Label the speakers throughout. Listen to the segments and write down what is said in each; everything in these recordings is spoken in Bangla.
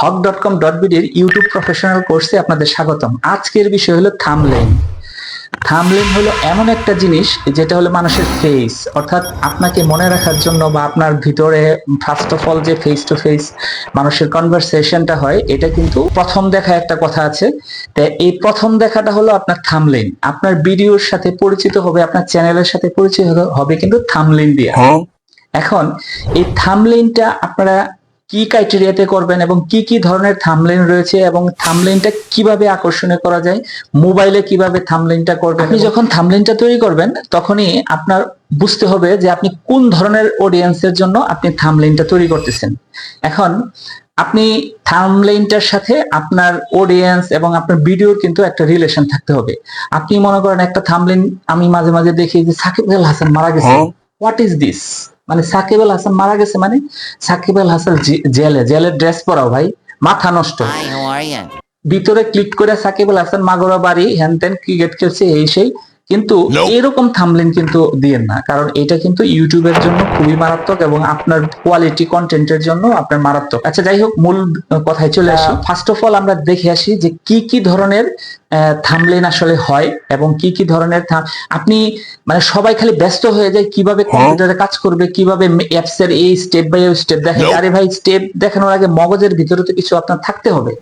Speaker 1: হক ডট কম ডট বিডির ইউটিউব প্রফেশনাল কোর্সে আপনাদের স্বাগতম। আজকের বিষয় হলো থামলেন থামলেন হলো এমন একটা জিনিস যেটা হলো মানুষের ফেস অর্থাৎ আপনাকে মনে রাখার জন্য বা আপনার ভিতরে ফার্স্ট অফ অল যে ফেস টু ফেস মানুষের কনভারসেশনটা হয় এটা কিন্তু প্রথম দেখা একটা কথা আছে। তা এই প্রথম দেখাটা হলো আপনার থামলেন আপনার ভিডিওর সাথে পরিচিত হবে আপনার চ্যানেলের সাথে পরিচিত হবে কিন্তু থামলেন দিয়ে। এখন এই থামলেনটা আপনারা কি ক্রাইটেরিয়াতে করবেন এবং কি কি ধরনের থামলেন রয়েছে এবং থামলেনটা কীভাবে আকর্ষণীয় করা যায় মোবাইলে কীভাবে থামলেনটা করবেন আপনি যখন থামলেনটা তৈরি করবেন তখনই আপনার বুঝতে হবে যে আপনি কোন ধরনের অডিয়েন্সের জন্য আপনি থামলেনটা তৈরি করতেছেন। এখন আপনি থামলেনটার সাথে আপনার অডিয়েন্স এবং আপনার ভিডিওর কিন্তু একটা রিলেশন থাকতে হবে। আপনি মনে করেন একটা থামলেন আমি মাঝে মাঝে দেখি যে সাকিব আল হাসান মারা গেছে। হোয়াট ইজ দিস মানে সাকিব আল হাসান মারা গেছে মানে সাকিব আল হাসান জেলে জেলের ড্রেস পরাও ভাই মাথা নষ্ট? ভিতরে ক্লিক করে সাকিব আল হাসান মাগরা বাড়ি হ্যান ত্যান ক্রিকেট খেলছে এই সেই কিন্তু এরকম থামলেন কিন্তু দিয়েন না। কারণ এটা কিন্তু ইউটিউবের জন্য খুবই মারাত্মক এবং আপনার কোয়ালিটি কন্টেন্টের জন্য আপনার মারাত্মক। আচ্ছা যাই হোক মূল কথায় চলে আসি। ফার্স্ট অফ অল আমরা দেখে আসি যে কি কি ধরনের থামলেন আসলে হয় এবং কি কি ধরনের আপনি মানে সবাই খালি ব্যস্ত হয়ে যায় কীভাবে কম্পিউটারে কাজ করবে কীভাবে অ্যাপস এর এই স্টেপ বাই স্টেপ দেখে আরে ভাই স্টেপ দেখানোর আগে মগজের ভিতরে তো কিছু আপনার থাকতে হবে।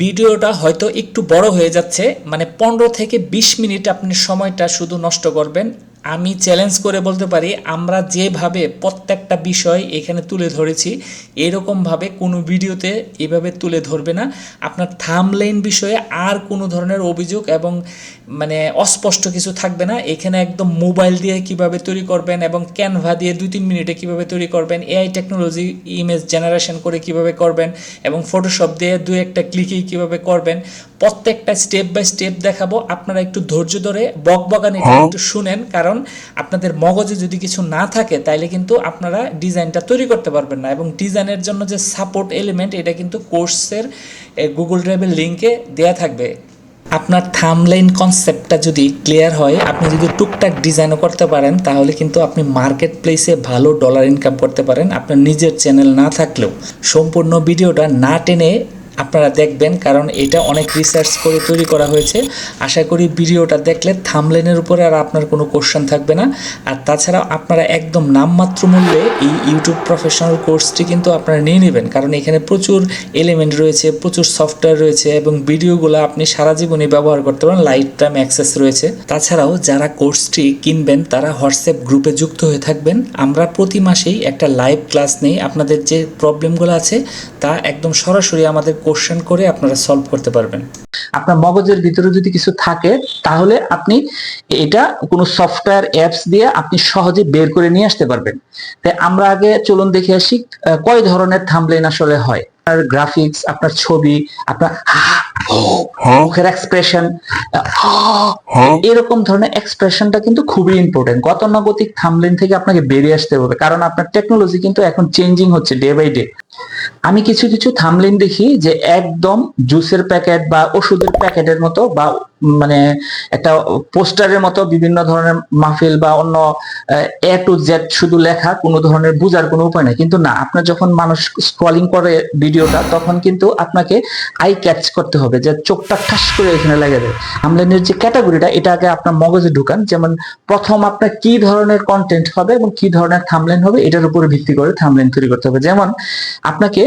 Speaker 2: ভিডিওটা হয়তো একটু বড় হয়ে যাচ্ছে মানে পনেরো থেকে বিশ মিনিট আপনি সময়টা শুধু নষ্ট করবেন আমি চ্যালেঞ্জ করে বলতে পারি আমরা যেভাবে প্রত্যেকটা বিষয় এখানে তুলে ধরেছি এরকমভাবে কোনো ভিডিওতে এভাবে তুলে ধরবে না। আপনার থামলেন বিষয়ে আর কোনো ধরনের অভিযোগ এবং মানে অস্পষ্ট কিছু থাকবে না। এখানে একদম মোবাইল দিয়ে কীভাবে তৈরি করবেন এবং ক্যানভা দিয়ে দুই তিন মিনিটে কীভাবে তৈরি করবেন এআই টেকনোলজি ইমেজ জেনারেশন করে কীভাবে করবেন এবং ফটোশপ দিয়ে দু একটা ক্লিকেই কীভাবে করবেন প্রত্যেকটা স্টেপ বাই স্টেপ দেখাবো। আপনারা একটু ধৈর্য ধরে বক বকানিটা একটু শুনেন কারণ আপনাদের মগজে যদি কিছু না থাকে, তাইলে কিন্তু আপনারা ডিজাইনটা তৈরি করতে পারবেন না। এবং ডিজাইনের জন্য যে সাপোর্ট এলিমেন্ট এটা কিন্তু কোর্সের গুগল ড্রাইভের লিঙ্কে দেয়া থাকবে। আপনার থামলাইন কনসেপ্টটা যদি ক্লিয়ার হয়, আপনি যদি টুকটাক ডিজাইনও করতে পারেন, তাহলে কিন্তু আপনি মার্কেট প্লেসে ভালো ডলার ইনকাম করতে পারেন আপনার নিজের চ্যানেল না থাকলেও। সম্পূর্ণ ভিডিওটা না টেনে আপনারা দেখবেন, কারণ এটা অনেক রিসার্চ করে তৈরি করা হয়েছে। আশা করি ভিডিওটা দেখলে থামলেনের উপরে আর আপনার কোনো কোশ্চেন থাকবে না। আর তাছাড়া আপনারা একদম নামমাত্র মূল্যে এই ইউটিউব প্রফেশনাল কোর্সটি কিন্তু আপনারা নিয়ে নেবেন। কারণ এখানে প্রচুর এলিমেন্ট রয়েছে, প্রচুর সফটওয়্যার রয়েছে এবং ভিডিওগুলো আপনি সারা জীবনে ব্যবহার করতে পারেন লাইফ টাইম অ্যাক্সেস রয়েছে। তাছাড়াও যারা কোর্সটি কিনবেন, তারা হোয়াটসঅ্যাপ গ্রুপে যুক্ত হয়ে থাকবেন। আমরা প্রতি মাসেই একটা লাইভ ক্লাস নেই আপনাদের যে প্রবলেমগুলো আছে, তা একদম সরাসরি আমাদের কোশ্চেন করে আপনারা সলভ করতে পারবেন।
Speaker 1: আপনার মগজের ভিতরে যদি কিছু থাকে, তাহলে আপনি এটা কোনো সফটওয়্যার অ্যাপস দিয়ে আপনি সহজে বের করে নিয়ে আসতে পারবেন। তাই আমরা আগে চলুন দেখে আসি কয় ধরনের থামলেন আসলে হয়? আপনার গ্রাফিক্স আপনার ছবি, আপনার মুখের এক্সপ্রেশন এরকম ধরনের এক্সপ্রেশনটা কিন্তু খুবই ইম্পর্টেন্ট গতানুগতিক থামলেন থেকে আপনাকে বেরিয়ে আসতে হবে কারণ আপনার টেকনোলজি কিন্তু এখন চেঞ্জিং হচ্ছে ডে বাই ডে আমি কিছু কিছু থামলেন দেখি যে একদম জুসের প্যাকেট বা ওষুধের প্যাকেটের মতো বা মানে একটা পোস্টারের মতো বিভিন্ন ধরনের মাহফিল বা অন্য এ টু জেড শুধু লেখা কোনো ধরনের বোঝার কোনো উপায় নাই। কিন্তু না আপনার যখন মানুষ স্ক্রলিং করে ভিডিওটা তখন কিন্তু আপনাকে আই ক্যাচ করতে হবে। যে চোখটা ঠাস করে এখানে লেগে দেয়। থামলেনের যে ক্যাটাগরিটা এটা আগে আপনার মগজে ঢুকান, যেমন প্রথম আপনার কি ধরনের কন্টেন্ট হবে এবং কি ধরনের থামলেন হবে, এটার উপরে ভিত্তি করে থামলেন তৈরি করতে হবে। যেমন আপনাকে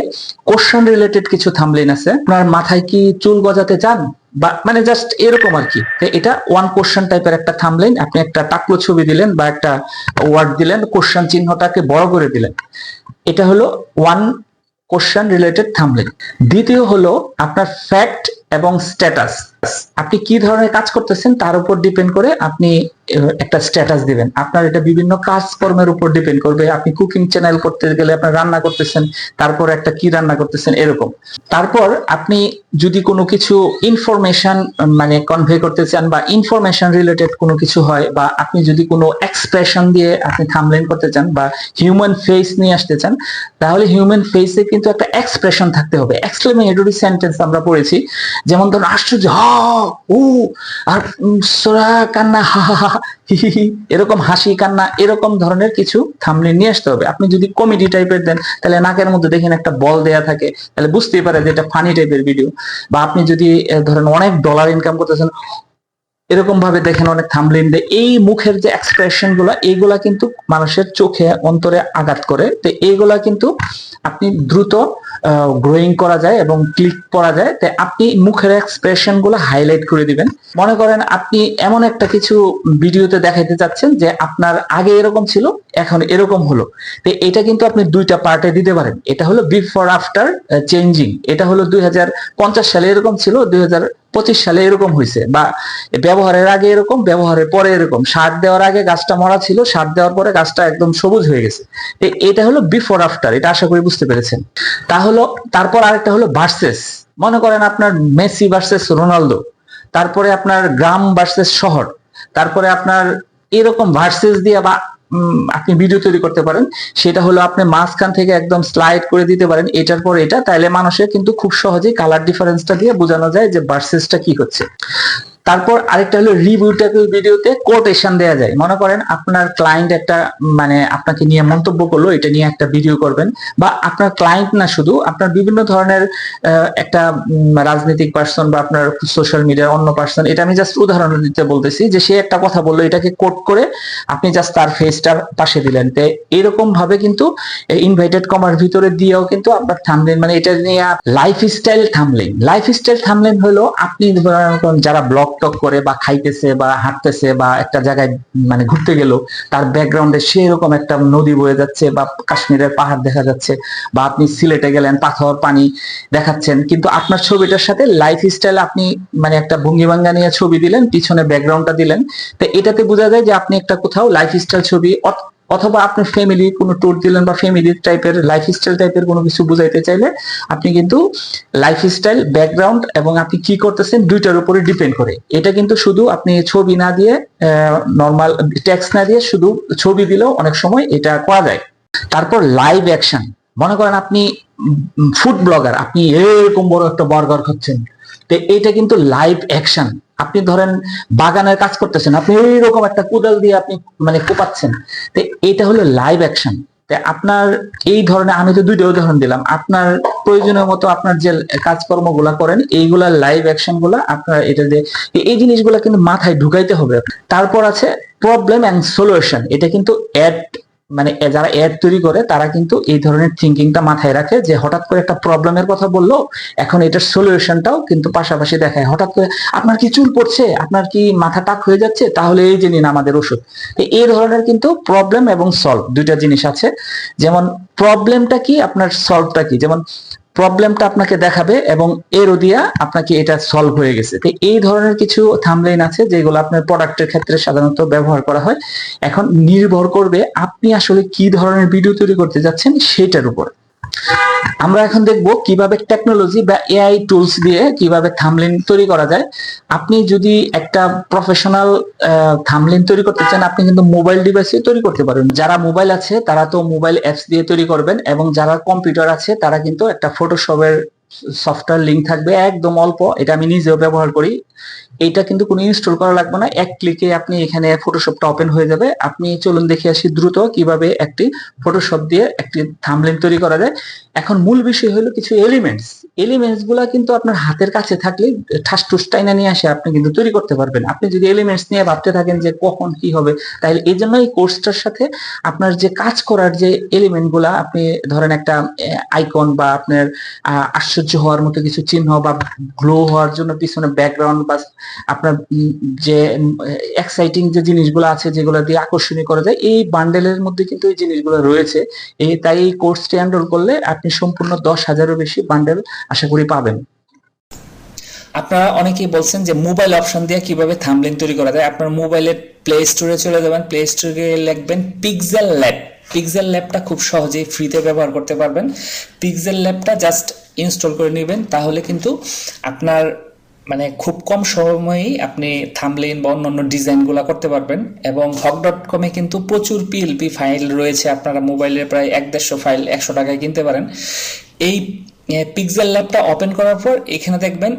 Speaker 1: কোশ্চেন রিলেটেড কিছু থামলেন আছে, আপনার মাথায় কি চুল গজাতে চান? বা মানে জাস্ট এরকম আর কি। এটা ওয়ান কোশ্চেন টাইপের একটা থামলেন আপনি একটা টাকলো ছবি দিলেন বা একটা ওয়ার্ড দিলেন কোশ্চেন চিহ্নটাকে বড় করে দিলেন। এটা হলো ওয়ান কোশ্চেন রিলেটেড থামলেন দ্বিতীয় হলো আপনার ফ্যাক্ট এবং স্ট্যাটাস আপনি কি ধরনের কাজ করতেছেন তার উপর ডিপেন্ড করে আপনি একটা স্ট্যাটাস দিবেন। আপনার এটা বিভিন্ন কাজকর্মের উপর ডিপেন্ড করবে। আপনি কুকিং চ্যানেল করতে গেলে আপনার রান্না করতেছেন, তারপর একটা কি রান্না করতেছেন, এরকম। তারপর আপনি যদি কোনো কিছু ইনফরমেশন মানে কনভে করতে চান বা ইনফরমেশন রিলেটেড কোনো কিছু হয় বা আপনি যদি কোনো এক্সপ্রেশন দিয়ে আপনি থামলেন করতে চান বা হিউম্যান ফেস নিয়ে আসতে চান, তাহলে হিউম্যান ফেসে কিন্তু একটা এক্সপ্রেশন থাকতে হবে। এক্সক্লেমেটরি সেন্টেন্স আমরা পড়েছি। যেমন ধরুন, আশ্চর্য, হা, উ, আর সোরা, কান্না হি হি এরকম হাসি, কান্না, এরকম ধরনের কিছু থামলে নিয়ে আসতে হবে। আপনি যদি কমেডি টাইপের দেন, তাহলে নাকের মধ্যে দেখেন একটা বল দেয়া থাকে, তাহলে বুঝতেই পারে যে এটা ফানি টাইপের ভিডিও বা আপনি যদি ধরেন অনেক ডলার ইনকাম করতেছেন, এরকম ভাবে দেখেন অনেক থামলিন দেয়। এই মুখের যে এক্সপ্রেশনগুলা, এইগুলা কিন্তু মানুষের চোখে, অন্তরে আঘাত করে। তো এইগুলা কিন্তু আপনি দ্রুত গ্রোয়িং করা যায় এবং ক্লিক করা যায় তাই আপনি মুখের এক্সপ্রেশনগুলো হাইলাইট করে দিবেন। মনে করেন আপনি এমন একটা কিছু ভিডিওতে দেখাইতে চাচ্ছেন যে আপনার আগে এরকম ছিল, এখন এরকম হলো। তো এটা কিন্তু আপনি দুইটা পার্টে দিতে পারেন। এটা হলো বিফোর আফটার চেঞ্জিং এটা হলো দুই হাজার পঞ্চাশ সালে এরকম ছিল, দুই পঁচিশ সালে এরকম হয়েছে বা ব্যবহারের আগে এরকম, ব্যবহারের পরে এরকম। সার দেওয়ার আগে গাছটা মরা ছিল, সার দেওয়ার পরে গাছটা একদম সবুজ হয়ে গেছে। এটা হলো বিফোর আফটার এটা আশা করি বুঝতে পেরেছেন। তা হলো, তারপর আরেকটা হলো ভার্সেস মনে করেন আপনার মেসি ভার্সেস রোনালদো, তারপরে আপনার গ্রাম ভার্সেস শহর, তারপরে আপনার এরকম ভার্সেস দিয়ে বা আপনি ভিডিও তৈরি করতে পারেন। সেটা হলো আপনি মাঝখান থেকে একদম স্লাইড করে দিতে পারেন, এটার পর এটা, তাইলে মানুষের কিন্তু খুব সহজেই কালার ডিফারেন্সটা দিয়ে বোঝানো যায় যে ভার্সেসটা কি হচ্ছে। তারপর আরেকটা হলো রিভিউটেবল ভিডিওতে কোটেশন দেওয়া যায়। মনে করেন আপনার ক্লায়েন্ট একটা মানে আপনাকে নিয়ে মন্তব্য করল, এটা নিয়ে একটা ভিডিও করবেন, বা আপনার ক্লায়েন্ট না শুধু, আপনার বিভিন্ন ধরনের একটা রাজনৈতিক পার্সন বা আপনার সোশ্যাল মিডিয়ার অন্য পার্সন এটা আমি জাস্ট উদাহরণ দিতে বলতেছি যে সে একটা কথা বলল, এটাকে কোট করে আপনি জাস্ট তার ফেসটার পাশে দিলেন। তো এরকম ভাবে কিন্তু ইনভাইটেড কমার ভিতরে দিয়েও কিন্তু আপনার থামলেন মানে এটা নিয়ে লাইফ স্টাইল থামলেন লাইফ স্টাইল থামলেন হলো আপনি যারা ব্লগ টক টক করে বা খাইতেছে বা হাঁটতেছে বা একটা জায়গায় মানে ঘুরতে গেল, তার ব্যাকগ্রাউন্ডে সেরকম একটা নদী বয়ে যাচ্ছে বা কাশ্মীরের পাহাড় দেখা যাচ্ছে বা আপনি সিলেটে গেলেন, পাথর, পানি দেখাচ্ছেন। কিন্তু আপনার ছবিটার সাথে লাইফ স্টাইল আপনি মানে একটা ভঙ্গি ভঙ্গিভাঙ্গা নিয়ে ছবি দিলেন, পিছনে ব্যাকগ্রাউন্ডটা দিলেন। তো এটাতে বোঝা যায় যে আপনি একটা কোথাও লাইফ স্টাইল ছবি অথবা আপনি ফ্যামিলি কোনো ট্যুর দিলেন বা ফ্যামিলির টাইপের লাইফ স্টাইল টাইপের কোনো কিছু বুঝাইতে চাইলে আপনি কিন্তু লাইফ স্টাইল ব্যাকগ্রাউন্ড এবং আপনি কি করতেছেন দুইটার উপরে ডিপেন্ড করে। এটা কিন্তু শুধু আপনি ছবি না দিয়ে নর্মাল ট্যাক্স না দিয়ে শুধু ছবি দিলেও অনেক সময় এটা করা যায়। তারপর লাইভ অ্যাকশন মনে করেন আপনি ফুড ব্লগার আপনি এরকম বড় একটা বার্গার খাচ্ছেন। তো এটা কিন্তু লাইভ অ্যাকশন আপনি ধরেন বাগানের কাজ করতেছেন, আপনি এইরকম একটা কোদাল দিয়ে আপনি মানে কোপাচ্ছেন। তো এটা হলো লাইভ অ্যাকশন আপনার এই ধরনের, আমি তো দুইটা উদাহরণ দিলাম, আপনার প্রয়োজনীয় মতো আপনার যে কাজকর্মগুলা করেন, এইগুলা লাইভ অ্যাকশনগুলা আপনার এটা যে, এই জিনিসগুলা কিন্তু মাথায় ঢুকাইতে হবে। তারপর আছে প্রবলেম এন্ড সলিউশন এটা কিন্তু অ্যাড মানে যারা অ্যাড তৈরি করে, তারা কিন্তু এই ধরনের থিঙ্কিংটা মাথায় রাখে যে হঠাৎ করে একটা প্রবলেমের কথা বলল, এখন এটার সলিউশনটাও কিন্তু পাশাপাশি দেখায়। হঠাৎ করে, আপনার কি চুল পড়ছে? আপনার কি মাথা টাক হয়ে যাচ্ছে? তাহলে এই যে নিন আমাদের ওষুধ। এই ধরনের কিন্তু প্রবলেম এবং সলভ দুইটা জিনিস আছে। যেমন প্রবলেমটা কি, আপনার সলভটা কি? যেমন প্রবলেমটা আপনাকে দেখাবে এবং এর দিয়া আপনাকে এটা সলভ হয়ে গেছে। তো এই ধরনের কিছু থামলাইন আছে যেগুলো আপনার প্রোডাক্টের ক্ষেত্রে সাধারণত ব্যবহার করা হয়। এখন নির্ভর করবে আপনি আসলে কি ধরনের ভিডিও তৈরি করতে যাচ্ছেন সেটার উপর। আমরা এখন দেখব কীভাবে টেকনোলজি বা এআই টুলস দিয়ে কীভাবে থামলিন তৈরি করা যায়। আপনি যদি একটা প্রফেশনাল থামলিন তৈরি করতে চান, আপনি কিন্তু মোবাইল ডিভাইসে তৈরি করতে পারেন। যারা মোবাইল আছে, তারা তো মোবাইল অ্যাপস দিয়ে তৈরি করবেন এবং যারা কম্পিউটার আছে, তারা কিন্তু একটা ফটোশপের সফটওয়্যার লিঙ্ক থাকবে একদম অল্প, এটা আমি নিজেও ব্যবহার করি। এটা কিন্তু কোনো ইনস্টল করা লাগবে না, এক ক্লিকে আপনি এখানে ফটোশপটা ওপেন হয়ে যাবে। আপনি চলুন দেখে আসি দ্রুত কীভাবে একটি ফটোশপ দিয়ে একটি থামলেন তৈরি করা যায়। এখন মূল বিষয় হলো কিছু এলিমেন্টস এলিমেন্টসগুলা কিন্তু আপনার হাতের কাছে থাকলে ঠাস টুস টাইনা নিয়ে আসে, আপনি কিন্তু তৈরি করতে পারবেন। আপনি যদি এলিমেন্টস নিয়ে ভাবতে থাকেন যে কখন কি হবে, তাহলে এই জন্য এই কোর্সটার সাথে আপনার যে কাজ করার যে এলিমেন্টগুলা, আপনি ধরেন একটা আইকন বা আপনার আশ্চর্য হওয়ার মতো কিছু চিহ্ন বা গ্লো হওয়ার জন্য পিছনে ব্যাকগ্রাউন্ড বা আপনার যে এক্সাইটিং যে জিনিসগুলো আছে, যেগুলো দিয়ে আকর্ষণীয় করা যায়, এই বান্ডেলের মধ্যে কিন্তু এই জিনিসগুলো রয়েছে। এই, তাই এই কোর্সটি এনরোল করলে আপনি সম্পূর্ণ দশ হাজারেরও বেশি বান্ডেল আশা করি পাবেন।
Speaker 2: আপনারা অনেকেই বলছেন যে মোবাইল অপশন দিয়ে কীভাবে থাম্বনেল তৈরি করা যায়। আপনার মোবাইলের প্লে স্টোরে চলে যাবেন। প্লে স্টোরে লিখবেন পিক্সেল ল্যাব পিক্সেল ল্যাবটা খুব সহজেই ফ্রিতে ব্যবহার করতে পারবেন। পিক্সেল ল্যাবটা জাস্ট ইনস্টল করে নেবেন। তাহলে কিন্তু আপনার মানে খুব কম সময়েই আপনি থামলেন বা অন্যান্য ডিজাইনগুলো করতে পারবেন এবং হক ডট কমে কিন্তু প্রচুর পিএলপি ফাইল রয়েছে। আপনারা মোবাইলে প্রায় এক দেড়শো ফাইল একশো টাকায় কিনতে পারেন। এই পিক্সেল ল্যাবটা ওপেন করার পর এখানে দেখবেন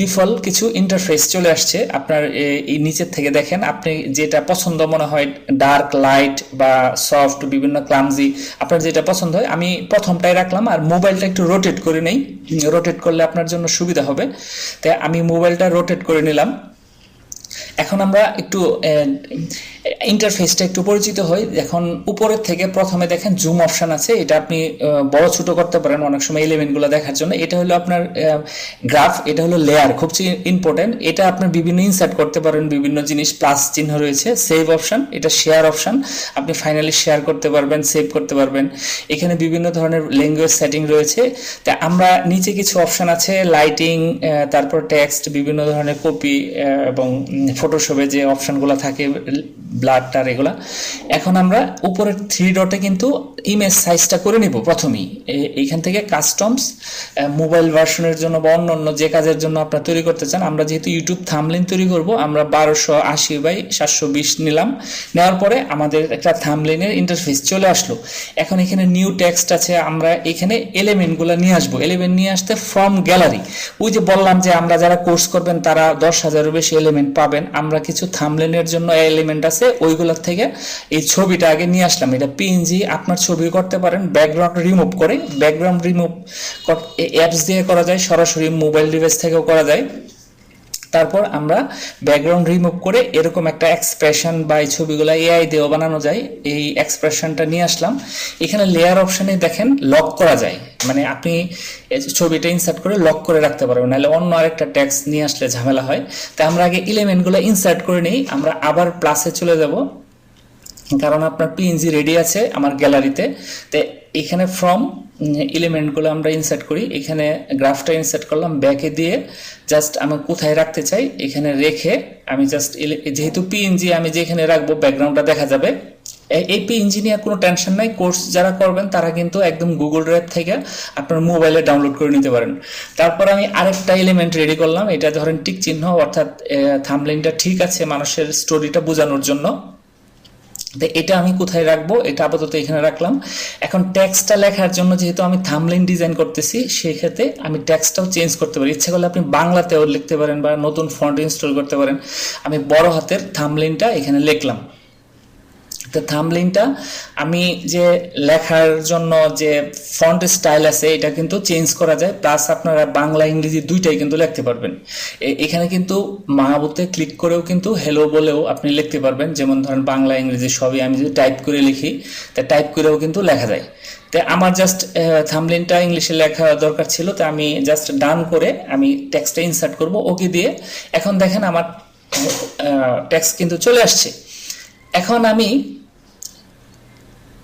Speaker 2: ডিফল্ট কিছু ইন্টারফেস চলে আসছে। আপনার এই নিচের থেকে দেখেন, আপনি যেটা পছন্দ মনে হয় ডার্ক লাইট বা সফট বিভিন্ন ক্লামজি আপনার যেটা পছন্দ হয়, আমি প্রথমটাই রাখলাম আর মোবাইলটা একটু রোটেট করে নেই। রোটেট করলে আপনার জন্য সুবিধা হবে। তাই আমি মোবাইলটা রোটেট করে নিলাম। এখন আমরা একটু ইন্টারফেসটা একটু পরিচিত হই। এখন উপরের থেকে প্রথমে দেখেন জুম অপশন আছে। এটা আপনি বড় ছোট করতে পারেন অনেক সময় এলিমেন্টগুলো দেখার জন্য। এটা হলো আপনার গ্রাফ এটা হলো লেয়ার খুব ইম্পর্টেন্ট এটা আপনার বিভিন্ন ইনসার্ট করতে পারেন, বিভিন্ন জিনিস প্লাস চিহ্ন রয়েছে সেভ অপশন এটা শেয়ার অপশান আপনি ফাইনালি শেয়ার করতে পারবেন সেভ করতে পারবেন। এখানে বিভিন্ন ধরনের ল্যাঙ্গুয়েজ সেটিং রয়েছে। তা আমরা নিচে কিছু অপশান আছে লাইটিং তারপর টেক্সট বিভিন্ন ধরনের কপি এবং ফটোশপে যে অপশনগুলো থাকে ব্লাড টার এগুলা। এখন আমরা উপরের থ্রি ডটে কিন্তু ইমেজ সাইজটা করে নিব প্রথমেই। এইখান থেকে কাস্টমস মোবাইল ভার্সনের জন্য বা অন্য অন্য যে কাজের জন্য আপনারা তৈরি করতে চান, আমরা যেহেতু ইউটিউব থামলিন তৈরি করব, আমরা বারোশো আশি বাই সাতশো বিশ নিলাম। নেওয়ার পরে আমাদের একটা থামলিনের ইন্টারফেস চলে আসলো। এখন এখানে নিউ টেক্সট আছে, আমরা এখানে এলিমেন্টগুলো নিয়ে আসব। এলিমেন্ট নিয়ে আসতে ফর্ম গ্যালারি ওই যে বললাম যে আমরা যারা কোর্স করবেন, তারা দশ হাজারের বেশি এলিমেন্ট পাবেন। আমরা কিছু থামলেনের জন্য এলিমেন্ট আছে ওইগুলোর থেকে এই ছবিটা আগে নিয়ে আসলাম। এটা পিএনজি আপনার ছবি করতে পারেন ব্যাকগ্রাউন্ড রিমুভ করে ব্যাকগ্রাউন্ড রিমুভ অ্যাপস দিয়ে করা যায়, সরাসরি মোবাইল ডিভাইস থেকেও করা যায়। তারপর আমরা ব্যাকগ্রাউন্ড রিমুভ করে এরকম একটা এক্সপ্রেশন বা এই ছবিগুলো এআই দিয়েও বানানো যায়। এই এক্সপ্রেশনটা নিয়ে আসলাম। এখানে লেয়ার অপশনে দেখেন লক করা যায়। মানে আপনি ছবিটা ইনসার্ট করে লক করে রাখতে পারবেন, নাহলে অন্য আরেকটা ট্যাক্স নিয়ে আসলে ঝামেলা হয়। তাই আমরা আগে এলিমেন্টগুলো ইনসার্ট করে নিই, আমরা আবার প্লাসে চলে যাব। কারণ আপনার পিএনজি রেডি আছে আমার গ্যালারিতে তো। এখানে ফ্রম এলিমেন্টগুলো আমরা ইনসার্ট করি। এখানে গ্রাফটা ইনসার্ট করলাম ব্যাকে দিয়ে জাস্ট আমি কোথায় রাখতে চাই, এখানে রেখে আমি জাস্ট যেহেতু পিএনজি আমি যেখানে রাখব ব্যাকগ্রাউন্ডটা দেখা যাবে। এ- এই পিএনজি নিয়ে কোনো টেনশন নাই। কোর্স যারা করবেন, তারা কিন্তু একদম গুগল ড্রাইভ থেকে আপনার মোবাইলে ডাউনলোড করে নিতে পারেন। তারপর আমি আরেকটা এলিমেন্ট রেডি করলাম। এটা ধরেন টিক চিহ্ন, অর্থাৎ থামলাইনটা ঠিক আছে মানুষের স্টোরিটা বোঝানোর জন্য। তো এটা আমি কোথায় রাখব? এটা আপাতত এখানে রাখলাম। এখন ট্যাক্সটা লেখার জন্য যেহেতু আমি থামলাইন ডিজাইন করতেছি সেই ক্ষেত্রে আমি ট্যাক্সটাও চেঞ্জ করতে পারি। ইচ্ছা করলে আপনি বাংলাতেও লিখতে পারেন বা নতুন ফন্ট ইনস্টল করতে পারেন। আমি বড় হাতের থামলাইনটা এখানে লিখলাম। তো থামলিনটা আমি যে লেখার জন্য যে ফন্ট স্টাইল আছে, এটা কিন্তু চেঞ্জ করা যায় প্লাস আপনারা বাংলা, ইংরেজি দুইটাই কিন্তু লিখতে পারবেন। এখানে কিন্তু মাহবুতে ক্লিক করেও কিন্তু হ্যালো বলেও আপনি লিখতে পারবেন। যেমন ধরেন বাংলা, ইংরেজি সবই আমি যদি টাইপ করে লিখি, তা টাইপ করেও কিন্তু লেখা যায়। তো আমার জাস্ট থামলিনটা ইংলিশে লেখা দরকার ছিল, তো আমি জাস্ট ডান করে আমি টেক্সটটা ইনসার্ট করব ওকে দিয়ে এখন দেখেন আমার টেক্সট কিন্তু চলে আসছে। এখন আমি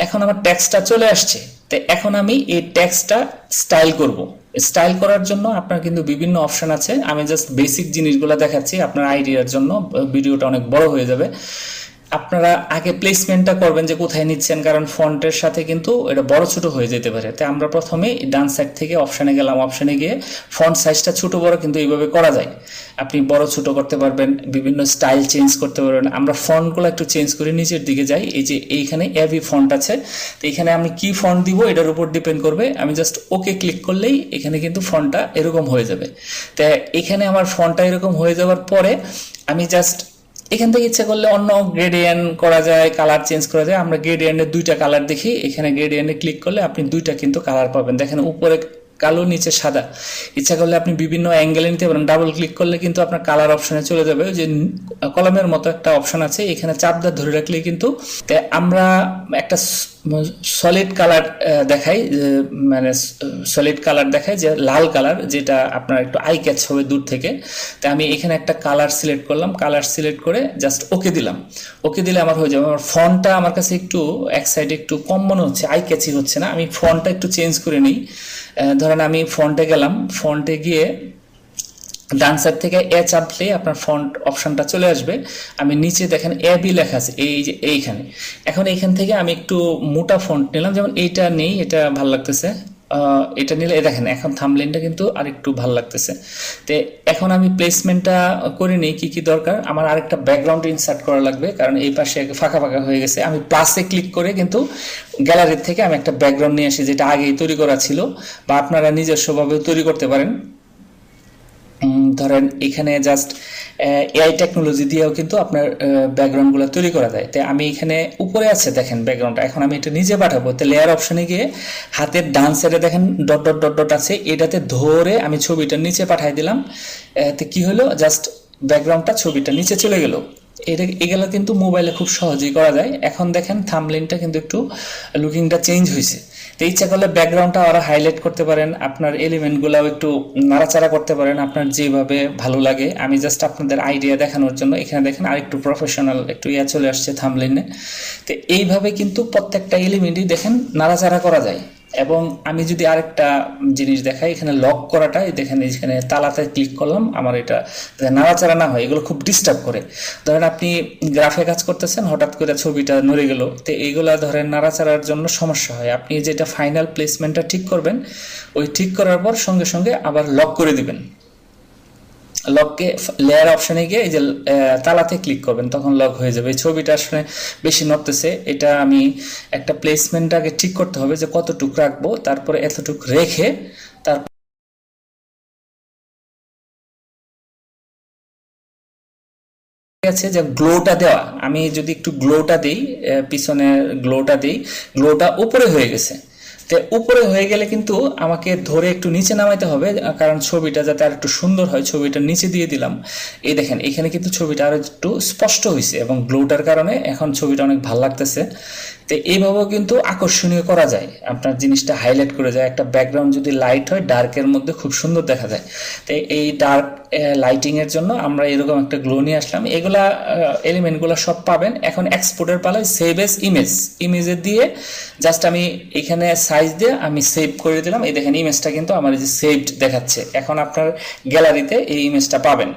Speaker 2: এখন আমার ট্যাক্সটা চলে আসছে। তো এখন আমি এই ট্যাক্সটা স্টাইল করব। স্টাইল করার জন্য আপনার কিন্তু বিভিন্ন অপশন আছে। আমি জাস্ট বেসিক জিনিসগুলো দেখাচ্ছি। আপনার আইডিয়ার জন্য, ভিডিওটা অনেক বড় হয়ে যাবে। আপনারা আগে প্লেসমেন্টটা করবেন যে কোথায় নিচ্ছেন, কারণ ফন্টের সাথে কিন্তু এটা বড় ছোট হয়ে যেতে পারে। তাই আমরা প্রথমে ডান সাইড থেকে অপশানে গেলাম। অপশানে গিয়ে ফন্ট সাইজটা ছোট বড় কিন্তু এইভাবে করা যায়। আপনি বড়, ছোট করতে পারবেন, বিভিন্ন স্টাইল চেঞ্জ করতে পারবেন। আমরা ফন্টগুলো একটু চেঞ্জ করে নিচের দিকে যাই। এই যে এইখানে এভি ফন্ট আছে। তো এখানে আমি কি ফন্ট দিব এটার উপর ডিপেন্ড করবে। আমি জাস্ট ওকে ক্লিক করলেই এখানে কিন্তু ফন্টটা এরকম হয়ে যাবে। তো এখানে আমার ফন্টটা এরকম হয়ে যাওয়ার পরে আমি জাস্ট এখান থেকে ইচ্ছে করলে অন্য গ্রেডিয়েন্ট করা যায় কালার চেঞ্জ করা যায়। আমরা গ্রেডিয়েন্টের দুইটা কালার দেখি। এখানে গ্রেডিয়েন্টে ক্লিক করলে আপনি দুইটা কিন্তু কালার পাবেন। দেখেন উপরে কালো, নিচে সাদা। ইচ্ছা করলে আপনি বিভিন্ন অ্যাঙ্গেলে নিতে পারেন। ডাবল ক্লিক করলে কিন্তু আপনার কালার অপশনে চলে যাবে। যে কলমের মতো একটা অপশন আছে। এখানে চাপদার ধরে রাখলে কিন্তু আমরা একটা সলিড কালার দেখাই মানে সলিড কালার দেখাই যে, লাল কালার যেটা আপনার একটু আই ক্যাচ হবে দূর থেকে। তা আমি এখানে একটা কালার সিলেক্ট করলাম। কালার সিলেক্ট করে জাস্ট ওকে দিলাম। ওকে দিলে আমার হয়ে যাবে। আমার ফন্টটা আমার কাছে একটু, এক সাইডে একটু কম মনে হচ্ছে আই ক্যাচি হচ্ছে না। আমি ফন্টটা একটু চেঞ্জ করে নিই। ধরেন আমি ফন্টে গেলাম। ফন্টে গিয়ে ডান সাইড থেকে এ চাপলে আপনার ফন্ট অপশনটা চলে আসবে। আমি নিচে দেখেন এ বি লেখা আছে, এই যে এইখানে। এখন এইখান থেকে আমি একটু মোটা ফন্ট নিলাম, যেমন এইটা নেই, এটা ভালো লাগতেছে। এটা নিলে দেখেন, এখন থামলেনটা কিন্তু আর একটু ভালো লাগতেছে। তো এখন আমি প্লেসমেন্টটা করে নিই, কী কী দরকার? আমার আরেকটা ব্যাকগ্রাউন্ড ইনসার্ট করা লাগবে, কারণ এই পাশে ফাঁকা ফাঁকা হয়ে গেছে। আমি প্লাসে ক্লিক করে কিন্তু গ্যালারির থেকে আমি একটা ব্যাকগ্রাউন্ড নিয়ে আসি, যেটা আগেই তৈরি করা ছিল, বা আপনারা নিজস্বভাবেও তৈরি করতে পারেন। ধরেন এখানে জাস্ট এআই টেকনোলজি দিয়েও কিন্তু আপনার ব্যাকগ্রাউন্ডগুলো তৈরি করা যায়। তাই আমি এখানে উপরে আছে, দেখেন ব্যাকগ্রাউন্ডটা এখন আমি এটা নিজে পাঠাবো। তো লেয়ার অপশনে গিয়ে হাতের ডান সাইডে দেখেন ডট ডট ডট ডট আছে। এটাতে ধরে আমি ছবিটা নিচে পাঠাই দিলাম। তো কি হলো? জাস্ট ব্যাকগ্রাউন্ডটা ছবিটা নিচে চলে গেল। এটা, এগুলো কিন্তু মোবাইলে খুব সহজেই করা যায়। এখন দেখেন থামলিনটা কিন্তু একটু লুকিংটা চেঞ্জ হয়েছে তো ইচ্ছা করলে ব্যাকগ্রাউন্ডটা আরও হাইলাইট করতে পারেন, আপনার এলিমেন্টগুলোও একটু নাড়াচাড়া করতে পারেন, আপনার যেভাবে ভালো লাগে। আমি জাস্ট আপনাদের আইডিয়া দেখানোর জন্য এখানে দেখেন আর একটু প্রফেশনাল একটু ইয়া চলে আসছে থামলিনে তো এইভাবে কিন্তু প্রত্যেকটা এলিমেন্টই দেখেন নাড়াচাড়া করা যায়। এবং আমি যদি আরেকটা জিনিস দেখাই, এখানে লক করাটা দেখেন এখানে তালাতে ক্লিক করলাম, আমার এটা নাড়াচাড়া না হয়, এগুলো খুব ডিস্টার্ব করে। ধরেন আপনি গ্রাফে কাজ করতেছেন, হঠাৎ করে ছবিটা নড়ে গেল, তো এইগুলো ধরেন নাড়াচাড়ার জন্য সমস্যা হয়। আপনি যেটা ফাইনাল প্লেসমেন্টটা ঠিক করবেন, ওই ঠিক করার পর সঙ্গে সঙ্গে আবার লক করে দিবেন। লককে লেয়ার অপশনে গিয়ে এই যে তালাতে ক্লিক করবেন, তখন লক হয়ে যাবে। এই ছবিটা আসলে বেশি নড়তেছে। এটা আমি একটা প্লেসমেন্ট আগে ঠিক করতে হবে যে কতটুক রাখব, তারপরে এতটুক রেখে তারপর আছে যে গ্লোটা দেওয়া। আমি যদি একটু গ্লোটা দিই পিছনে গ্লোটা দিই গ্লোটা উপরে হয়ে গেছে। তো উপরে হয়ে গেলে কিন্তু আমাকে ধরে একটু নিচে নামাইতে হবে, কারণ ছবিটা যাতে আর একটু সুন্দর হয়, ছবিটা নিচে দিয়ে দিলাম। এই দেখেন, এখানে কিন্তু ছবিটা আরও একটু স্পষ্ট হয়েছে এবং গ্লোটার কারণে এখন ছবিটা অনেক ভালো লাগতেছে। তো এইভাবেও কিন্তু আকর্ষণীয় করা যায়। আপনার জিনিসটা হাইলাইট করে যায়। একটা ব্যাকগ্রাউন্ড যদি লাইট হয় ডার্কের মধ্যে খুব সুন্দর দেখা যায়। তো এই ডার্ক লাইটিং এর জন্য আমরা এরকম একটা গ্লো নিয়ে আসলাম। এগুলা এলিমেন্টগুলো সব পাবেন। এখন এক্সপোর্টের পালায় সেভ এস ইমেজ ইমেজে দিয়ে জাস্ট আমি এখানে সাইজ দিয়ে আমি সেভ করে দিলাম। এই দেখেন ইমেজটা কিন্তু আমার যে সেভড দেখাচ্ছে। এখন আপনার গ্যালারিতে এই ইমেজটা পাবেন।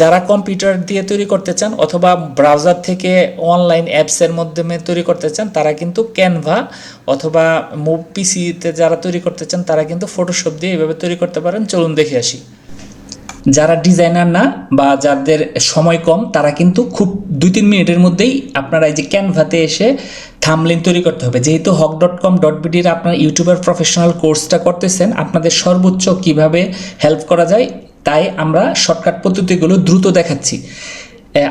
Speaker 2: যারা কম্পিউটার দিয়ে তৈরি করতে চান অথবা ব্রাউজার থেকে অনলাইন অ্যাপসের মাধ্যমে তৈরি করতে চান, তারা কিন্তু ক্যানভা অথবা মুভ পিসিতে যারা তৈরি করতে চান, তারা কিন্তু ফটোশপ দিয়ে এইভাবে তৈরি করতে পারেন। চলুন দেখে আসি। যারা ডিজাইনার না বা যাদের সময় কম, তারা কিন্তু খুব দুই তিন মিনিটের মধ্যেই আপনারা এই যে ক্যানভাতে এসে থামলিন তৈরি করতে হবে। যেহেতু হক ডট কম ডট বিডির আপনার ইউটিউবার প্রফেশনাল কোর্সটা করতেছেন, আপনাদের সর্বোচ্চ কীভাবে হেল্প করা যায় তাই আমরা শর্টকাট পদ্ধতিগুলো দ্রুত দেখাচ্ছি।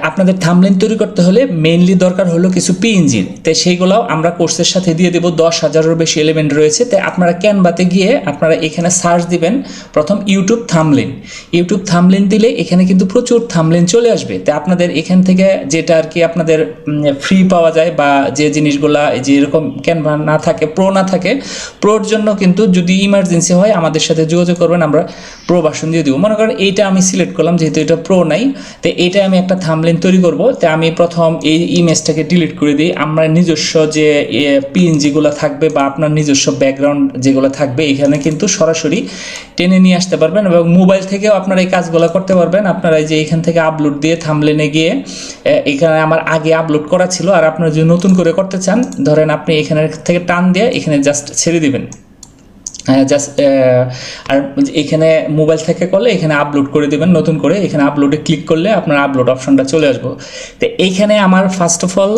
Speaker 2: আপনাদের থামলেন তৈরি করতে হলে মেইনলি দরকার হলো কিছু পিএনজির তো সেইগুলোও আমরা কোর্সের সাথে দিয়ে দেবো, দশ হাজারেরও বেশি এলিমেন্ট রয়েছে। তাই আপনারা ক্যানভাতে গিয়ে আপনারা এখানে সার্চ দিবেন, প্রথম ইউটিউব থামলেন ইউটিউব থামলেন দিলে এখানে কিন্তু প্রচুর থামলেন চলে আসবে। তাই আপনাদের এখান থেকে যেটা আর কি আপনাদের ফ্রি পাওয়া যায় বা যে জিনিসগুলা যে এরকম ক্যানভা না থাকে প্রো না থাকে প্রোর জন্য কিন্তু যদি ইমার্জেন্সি হয়, আমাদের সাথে যোগাযোগ করবেন, আমরা প্রো ভার্সন দিয়ে দিব। মনে করেন এইটা আমি সিলেক্ট করলাম, যেহেতু এটা প্রো নাই, তো এইটা আমি একটা থামলেন তৈরি করব, তো আমি প্রথম এই ইমেজটাকে ডিলিট করে দিই। আমরা নিজস্ব যে পিএনজিগুলো থাকবে বা আপনার নিজস্ব ব্যাকগ্রাউন্ড যেগুলো থাকবে, এখানে কিন্তু সরাসরি টেনে নিয়ে আসতে পারবেন এবং মোবাইল থেকেও আপনারা এই কাজগুলো করতে পারবেন। আপনারা এই যে এখান থেকে আপলোড দিয়ে থামলেনে গিয়ে এখানে আমার আগে আপলোড করা ছিল, আর আপনারা যদি নতুন করে করতে চান, ধরেন আপনি এখানে থেকে টান দিয়ে এখানে জাস্ট ছেড়ে দিবেন। জাস্ট আর এখানে মোবাইল থেকে করলে এখানে আপলোড করে দেবেন, নতুন করে। এখানে আপলোডে ক্লিক করলে আপনার আপলোড অপশনটা চলে আসব। তো এইখানে আমার ফার্স্ট অফ অল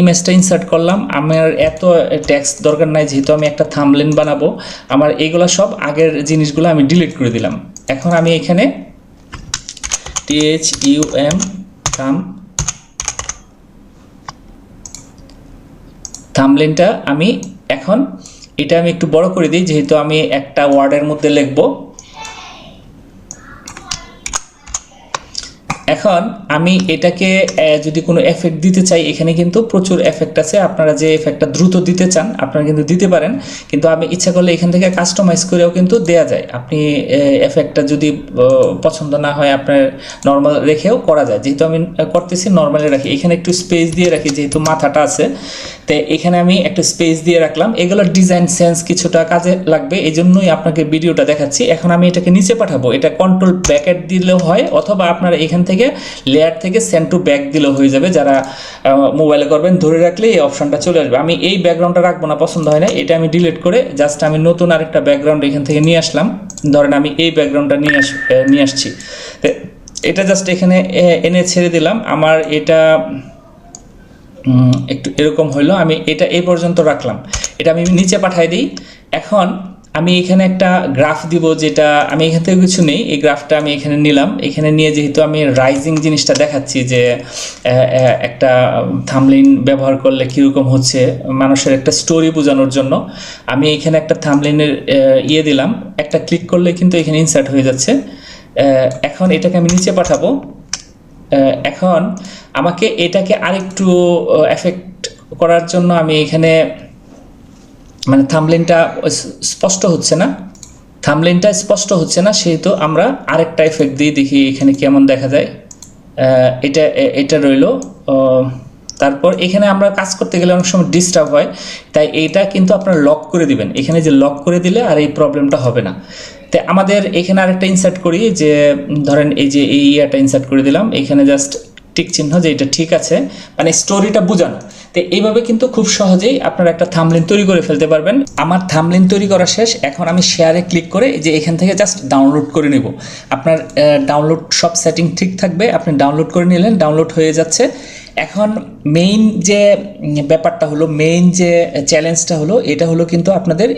Speaker 2: ইমেজটা ইনসার্ট করলাম। আমার এত ট্যাক্স দরকার নাই, যেহেতু আমি একটা থামলেন বানাবো। আমার এগুলো সব আগের জিনিসগুলো আমি ডিলিট করে দিলাম। এখন আমি এখানে টিএইচ ইউ এম থাম থামলেনটা আমি এখন এটা আমি একটু বড় করে দিই যেহেতু আমি একটা ওয়ার্ডের মধ্যে লিখব। এখন আমি এটাকে যদি কোনো এফেক্ট দিতে চাই, এখানে কিন্তু প্রচুর এফেক্ট আছে। আপনারা যে এফেক্টটা দ্রুত দিতে চান, আপনারা কিন্তু দিতে পারেন। কিন্তু আমি ইচ্ছা করলে এখান থেকে কাস্টমাইজ করেও কিন্তু দেয়া যায়। আপনি এফেক্টটা যদি পছন্দ না হয় আপনার নর্মাল রেখেও করা যায়। যেহেতু আমি করতেছি নর্মালি রাখি। এখানে একটু স্পেস দিয়ে রাখি, যেহেতু মাথাটা আছে। তো এখানে আমি একটা স্পেস দিয়ে রাখলাম। এগুলো ডিজাইন সেন্স কিছুটা কাজে লাগবে। এই জন্যই আপনাকে ভিডিওটা দেখাচ্ছি। এখন আমি এটাকে নিচে পাঠাবো। এটা কন্ট্রোল ব্যাকেট দিলেও হয়, অথবা আপনারা এখান থেকে লেয়ার থেকে সেন্ড টু ব্যাক দিলেও হয়ে যাবে। যারা মোবাইলে করবেন, ধরে রাখলে এই অপশনটা চলে আসবে। আমি এই ব্যাকগ্রাউন্ডটা রাখব না, পছন্দ হয় না। এটা আমি ডিলিট করে জাস্ট আমি নতুন আরেকটা ব্যাকগ্রাউন্ড এখান থেকে নিয়ে আসলাম। ধরেন আমি এই ব্যাকগ্রাউন্ডটা নিয়ে আস নিয়ে আসছি। এটা জাস্ট এখানে এনে ছেড়ে দিলাম। আমার এটা একটু এরকম হইল। আমি এটা এই পর্যন্ত রাখলাম। এটা আমি নিচে পাঠাই দিই। এখন আমি এখানে একটা গ্রাফ দিব যেটা আমি এখান থেকে কিছু নেই। এই গ্রাফটা আমি এখানে নিলাম। এখানে নিয়ে যেহেতু আমি রাইজিং জিনিসটা দেখাচ্ছি যে একটা থামলিন ব্যবহার করলে কীরকম হচ্ছে, মানুষের একটা স্টোরি বোঝানোর জন্য। আমি এখানে একটা থামলিনের ইয়ে দিলাম। একটা ক্লিক করলে কিন্তু এখানে ইনসার্ট হয়ে যাচ্ছে। এখন এটাকে আমি নিচে পাঠাবো। এখন আমাকে এটাকে আরেকটু এফেক্ট করার জন্য আমি এখানে মানে থামলেনটা স্পষ্ট হচ্ছে না। থামলেনটা স্পষ্ট হচ্ছে না, সেহেতু আমরা আরেকটা এফেক্ট দিয়ে দেখি এখানে কেমন দেখা যায়। এটা এটা রইল। তারপর এখানে আমরা কাজ করতে গেলে অনেক সময় ডিস্টার্ব হয়, তাই এইটা কিন্তু আপনারা লক করে দিবেন। এখানে যে লক করে দিলে আর এই প্রবলেমটা হবে না। তো আমাদের এখানে আরেকটা ইনসার্ট করি যে, ধরেন এই যে এই ইয়াটা ইনসার্ট করে দিলাম। এখানে জাস্ট টিক চিহ্ন যে এটা ঠিক আছে। মানে স্টোরিটা বোঝানো। তো এইভাবে কিন্তু খুব সহজেই আপনারা একটা থামলিন তৈরি করে ফেলতে পারবেন। আমার থামলিন তৈরি করা শেষ। এখন আমি শেয়ারে ক্লিক করে যে এখান থেকে জাস্ট ডাউনলোড করে নেব। আপনার ডাউনলোড সব সেটিং ঠিক থাকবে। আপনি ডাউনলোড করে নিলেন ডাউনলোড হয়ে যাচ্ছে। এখন মেইন যে ব্যাপারটা হলো মেইন যে চ্যালেঞ্জটা হলো, এটা হলো কিন্তু আপনাদের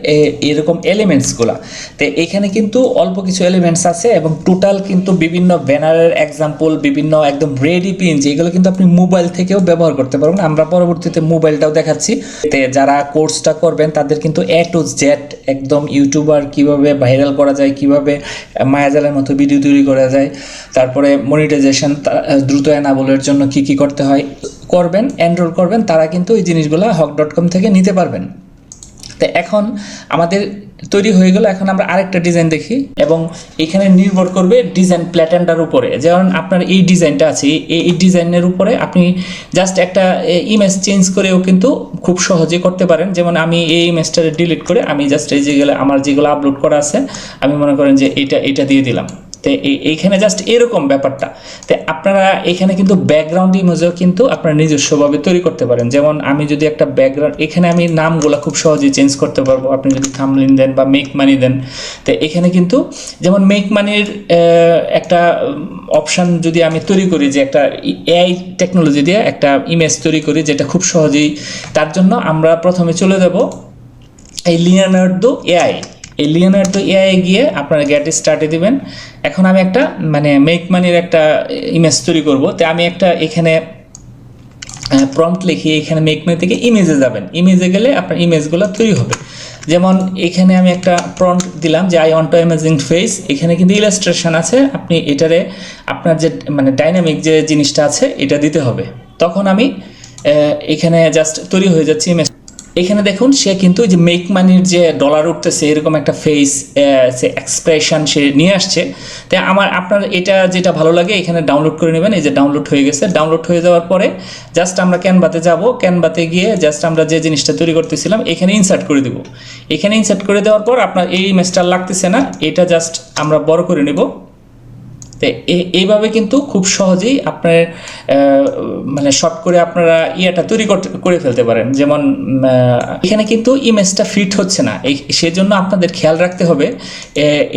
Speaker 2: এরকম এলিমেন্টসগুলো তো এখানে কিন্তু অল্প কিছু এলিমেন্টস আছে এবং টোটাল কিন্তু বিভিন্ন ব্যানারের এক্সাম্পল বিভিন্ন একদম রেডি পিন যেগুলো কিন্তু আপনি মোবাইল থেকেও ব্যবহার করতে পারবেন। আমরা পরবর্তীতে মোবাইলটাও দেখাচ্ছি। যারা কোর্সটা করবেন, তাদের কিন্তু এ টু জেড একদম ইউটিউবার কীভাবে ভাইরাল করা যায়, কীভাবে মায়াজালের মতো ভিডিও তৈরি করা যায়, তারপরে মনিটাইজেশন দ্রুত অ্যানাবলের জন্য কি কি করতে হয়, করবেন এনরোল করবেন, তারা কিন্তু এই জিনিসগুলো হক ডট কম থেকে নিতে পারবেন। তো এখন আমাদের তৈরি হয়ে গেল। এখন আমরা আরেকটা ডিজাইন দেখি এবং এখানে নির্ভর করবে ডিজাইন প্যাটার্নটার উপরে। যেমন আপনার এই ডিজাইনটা আছে, এই এই ডিজাইনের উপরে আপনি জাস্ট একটা ইমেজ চেঞ্জ করেও কিন্তু খুব সহজে করতে পারেন। যেমন আমি এই ইমেজটা ডিলিট করে আমি জাস্ট এই যেগুলো আমার যেগুলো আপলোড করা আছে, আমি মনে করেন যে এটা এটা দিয়ে দিলাম। তো এই- এইখানে জাস্ট এরকম ব্যাপারটা। তো আপনারা এখানে কিন্তু ব্যাকগ্রাউন্ড ইমেজও কিন্তু আপনারা নিজস্বভাবে তৈরি করতে পারেন। যেমন আমি যদি একটা ব্যাকগ্রাউন্ড এখানে আমি নামগুলো খুব সহজেই চেঞ্জ করতে পারব। আপনি যদি থামলিন দেন বা মেক মানি দেন, তো এখানে কিন্তু যেমন মেক মানির একটা অপশান যদি আমি তৈরি করি যে একটা এআই টেকনোলজি দিয়ে একটা ইমেজ তৈরি করি যেটা খুব সহজেই, তার জন্য আমরা প্রথমে চলে যাব এই লিওনার্দো এআই এই লিওনার্দো এআই গিয়ে আপনারা গেট স্টার্টে দিবেন। এখন আমি একটা মানে মেক মানির একটা ইমেজ তৈরি করব। তো আমি একটা এখানে প্রম্পট লিখে, এখানে মেক মানি থেকে ইমেজে যাবেন। ইমেজে গেলে আপনার ইমেজগুলো তৈরি হবে। যেমন এখানে আমি একটা প্রম্পট দিলাম যে I want to amazing face এখানে কিন্তু ইলাস্ট্রেশন আছে। আপনি এটারে আপনার যে মানে ডাইনামিক যে জিনিসটা আছে, এটা দিতে হবে। তখন আমি এখানে জাস্ট তৈরি হয়ে যাচ্ছে ইমেজ এখানে দেখুন, সে কিন্তু যে মেক মানির যে ডলার উঠতেছে, এরকম একটা ফেস সে এক্সপ্রেশন সে নিয়ে আসছে। তাই আমার, আপনার এটা যেটা ভালো লাগে, এখানে ডাউনলোড করে নেবেন। এই যে ডাউনলোড হয়ে গেছে। ডাউনলোড হয়ে যাওয়ার পরে জাস্ট আমরা ক্যানভাতে যাব। ক্যানভাতে গিয়ে জাস্ট আমরা যে জিনিসটা তৈরি করতেছিলাম, এখানে ইনসার্ট করে দেব। এখানে ইনসার্ট করে দেওয়ার পর আপনার এই ইমেজটা লাগতেছে না। এটা জাস্ট আমরা বড় করে নেব। তো এইভাবে কিন্তু খুব সহজেই আপনার মানে শর্ট করে আপনারা ইয়েটা তৈরি করে ফেলতে পারেন। যেমন এখানে কিন্তু ইমেজটা ফিট হচ্ছে না। এই, সেজন্য আপনাদের খেয়াল রাখতে হবে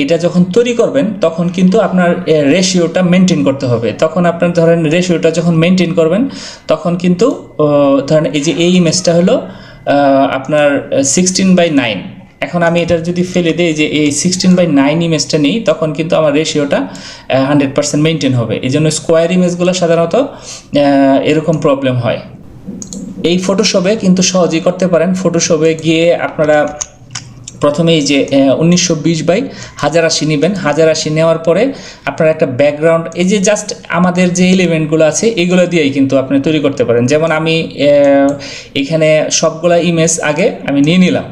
Speaker 2: এটা যখন তৈরি করবেন, তখন কিন্তু আপনার রেশিওটা মেনটেন করতে হবে। তখন আপনার ধরেন রেশিওটা যখন মেনটেন করবেন, তখন কিন্তু ধরেন এই যে, এই ইমেজটা হলো আপনার সিক্সটিন বাই নাইন এখন আমি এটা যদি ফেলে দিই যে এই সিক্সটিন বাই নাইন ইমেজটা নিই, তখন কিন্তু আমার রেশিওটা হান্ড্রেড পার্সেন্ট মেনটেন হবে। এই জন্য স্কোয়ার ইমেজগুলো সাধারণত এরকম প্রবলেম হয়। এই ফটোশপে কিন্তু সহজেই করতে পারেন। ফটোশপে গিয়ে আপনারা প্রথমে এই যে উনিশশো বিশ বাই হাজার আশি নেবেন। হাজার আশি নেওয়ার পরে আপনার একটা ব্যাকগ্রাউন্ড এই যে জাস্ট আমাদের যে এলিমেন্টগুলো আছে, এগুলো দিয়েই কিন্তু আপনি তৈরি করতে পারেন। যেমন আমি এখানে সবগুলা ইমেজ আগে আমি নিয়ে নিলাম।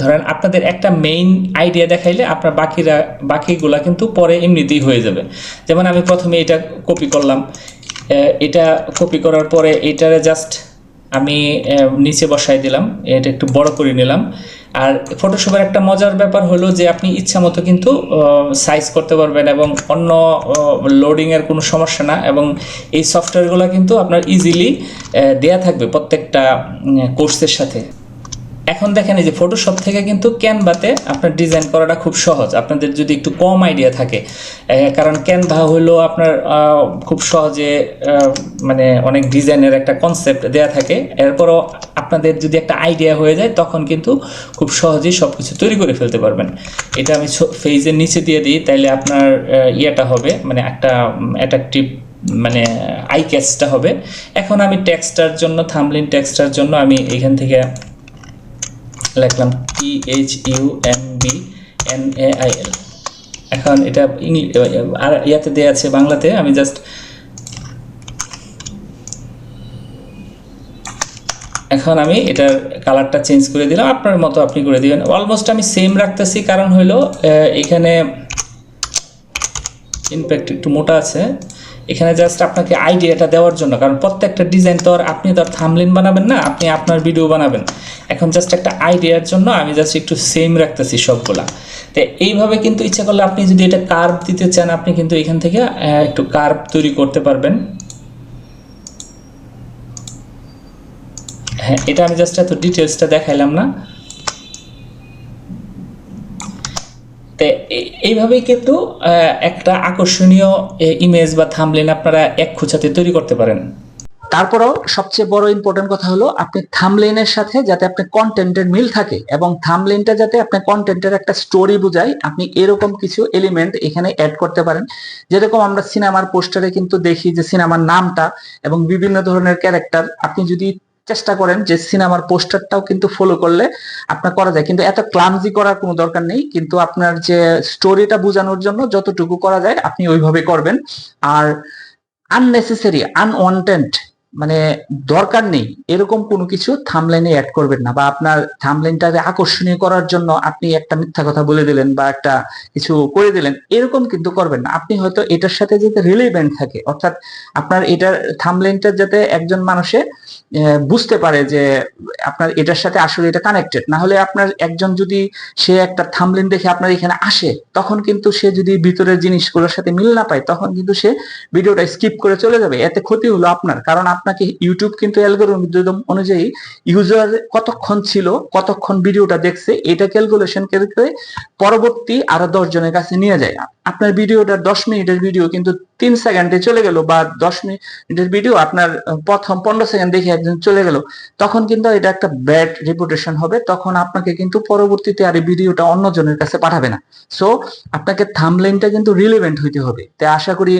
Speaker 2: ধরেন আপনাদের একটা মেইন আইডিয়া দেখাইলে আপনার বাকিরা, বাকিগুলা কিন্তু পরে এমনিতেই হয়ে যাবে। যেমন আমি প্রথমে এটা কপি করলাম। এটা কপি করার পরে এটারে জাস্ট আমি নিচে বসাই দিলাম। এটা একটু বড় করে নিলাম। আর ফটোশপের একটা মজার ব্যাপার হলো যে, আপনি ইচ্ছা মতো কিন্তু সাইজ করতে পারবেন এবং অন্য লোডিংয়ের কোনো সমস্যা না এবং এই সফটওয়্যারগুলো কিন্তু আপনার ইজিলি দেয়া থাকবে প্রত্যেকটা কোর্সের সাথে। এখন দেখেন এই যে ফটোশপ থেকে কিন্তু ক্যানভাতে আপনার ডিজাইন করাটা খুব সহজ। আপনাদের যদি একটু কম আইডিয়া থাকে কারণ ক্যানভা হলো আপনার খুব সহজে মানে অনেক ডিজাইনের একটা কনসেপ্ট দেয়া থাকে। এরপরও আপনাদের যদি একটা আইডিয়া হয়ে যায়, তখন কিন্তু খুব সহজেই সব কিছু তৈরি করে ফেলতে পারবেন। এটা আমি ফেজের নিচে দিয়ে দিই, তাইলে আপনার ইয়েটা হবে মানে একটা অ্যাট্রাকটিভ মানে আই ক্যাচটা হবে। এখন আমি টেক্সটার জন্য থামলিন টেক্সটার জন্য আমি এখান থেকে লিখলাম T H U M B N A I L এখন এটা ইংলি- আর ইয়াতে দেওয়া আছে বাংলাতে আমি জাস্ট এখন আমি এটার কালারটা চেঞ্জ করে দিলাম আপনার মতো আপনি করে দিবেন। অলমোস্ট আমি সেম রাখতেছি কারণ আহ, এখানে ইনফ্যাক্ট একটু মোটা আছে। এখানে জাস্ট আপনাকে আইডিয়াটা দেওয়ার জন্য, কারণ প্রত্যেকটা ডিজাইন তো আর আপনি তো আর থামলিন বানাবেন না, আপনি আপনার ভিডিও বানাবেন। এখন জাস্ট একটা আইডিয়ার জন্য আমি জাস্ট একটু সেম রাখতেছি সবগুলা। তো এইভাবে কিন্তু ইচ্ছা করলে আপনি যদি এটা কার্ভ দিতে চান, আপনি কিন্তু এখান থেকে একটু কার্ভ তৈরি করতে পারবেন। হ্যাঁ এটা আমি জাস্ট এত ডিটেলসটা দেখাইলাম না। এইভাবেই কিন্তু একটা আকর্ষণীয় ইমেজ বা থামলেন আপনারা এক খুঁচাতে তৈরি করতে পারেন।
Speaker 1: তারপরেও সবচেয়ে বড় ইম্পর্টেন্ট কথা হলো, আপনি থামলেনের সাথে যাতে আপনি কন্টেন্টের মিল থাকে এবং থামলেনটা যাতে আপনার কন্টেন্টের একটা স্টোরি বোঝায়, আপনি এরকম কিছু এলিমেন্ট এখানে অ্যাড করতে পারেন। যেরকম আমরা সিনেমার পোস্টারে কিন্তু দেখি যে সিনেমার নামটা এবং বিভিন্ন ধরনের ক্যারেক্টার আপনি যদি চেষ্টা করেন যে সিনেমার পোস্টারটাও কিন্তু ফলো করলে আপনার করা যায়। কিন্তু এত ক্লামজি করার কোনো দরকার নেই। কিন্তু আপনার যে স্টোরিটা বোঝানোর জন্য যতটুকু করা যায় আপনি ওইভাবে করবেন। আর আননেসেসারি আনওয়ান্টেড মানে দরকার নেই। এরকম কোনো কিছু থামলাইনে অ্যাড করবেন না। বা আপনার থামলাইনটাকে আকর্ষণীয় করার জন্য আপনি একটা মিথ্যা কথা বলে দিলেন বা একটা কিছু করে দিলেন এরকম কিন্তু করবেন না। আপনি হয়তো এটার সাথে যাতে রিলেভেন্ট থাকে। অর্থাৎ আপনার এটার থামলাইনটা যাতে একজন মানুষে আহ, বুঝতে পারে যে আপনার এটার সাথে আসলে এটা কানেক্টেড না হলে আপনার একজন যদি সে একটা থামলেন দেখে আপনার এখানে আসে, তখন কিন্তু সে যদি ভিতরের জিনিসগুলোর সাথে মিল না পায়, তখন কিন্তু সে ভিডিওটা স্কিপ করে চলে যাবে। এতে ক্ষতি হলো আপনার। কারণ আপনাকে ইউটিউব কিন্তু অ্যালগোরিদম অনুযায়ী ইউজার কতক্ষণ ছিল, কতক্ষণ ভিডিওটা দেখছে, এটা ক্যালকুলেশন করে পরবর্তী আরও দশ জনের কাছে নিয়ে যায়। আপনার ভিডিওটা দশ মিনিটের ভিডিও কিন্তু তিন সেকেন্ডে চলে গেল বা দশ মিনিটের ভিডিও আপনার প্রথম পনেরো সেকেন্ড দেখে একজন চলে গেল, তখন কিন্তু এটা একটা ব্যাড রেপুটেশন হবে, তখন আপনাকে কিন্তু পরবর্তীতে আর এই ভিডিওটা অন্যজনের কাছে পাঠাবে না। সো আপনাকে থামলাইনটা কিন্তু রিলেভেন্ট হইতে হবে। তাই আশা করি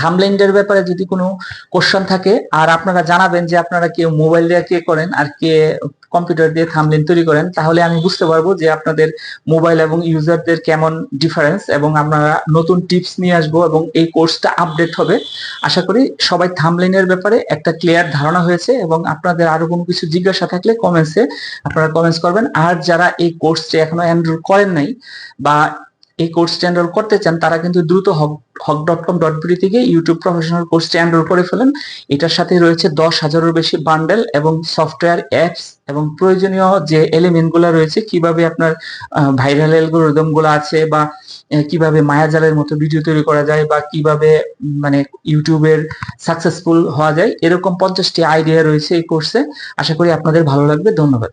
Speaker 1: থামলাইনটার ব্যাপারে যদি কোনো কোশ্চেন থাকে, আর আপনারা জানাবেন যে আপনারা কেউ মোবাইল দিয়ে কে করেন আর কে কম্পিউটার দিয়ে থামলাইন তৈরি করেন, তাহলে আমি বুঝতে পারব যে আপনাদের মোবাইল এবং ইউজারদের কেমন ডিফারেন্স এবং আমরা নতুন টিপস নিয়ে আসব এবং এই কোর্সটা আপডেট হবে। আশা করি সবাই থামলাইনের ব্যাপারে একটা ক্লিয়ার ধারণা হয়েছে এবং আপনাদের আরও কোনো কিছু জিজ্ঞাসা থাকলে কমেন্টসে আপনারা কমেন্টস করবেন। আর যারা এই কোর্সটি এখনও এনরোল করেন নাই বা এই কোর্সটি এনরোল করতে চান, তারা কিন্তু দ্রুত Haque dot com dot BD থেকে ইউটিউব প্রফেশনাল কোর্সটি এনরোল করে ফেলেন। এটার সাথে রয়েছে দশ হাজারের বেশি বান্ডেল এবং সফটওয়্যার অ্যাপস এবং প্রয়োজনীয় যে এলিমেন্টগুলো রয়েছে, কীভাবে আপনার ভাইরাল অ্যালগোরিদমগুলো আছে বা কীভাবে মায়াজালের মতো ভিডিও তৈরি করা যায় বা কীভাবে মানে ইউটিউবের সাকসেসফুল হওয়া যায়, এরকম পঞ্চাশটি আইডিয়া রয়েছে এই কোর্সে আশা করি আপনাদের ভালো লাগবে। ধন্যবাদ।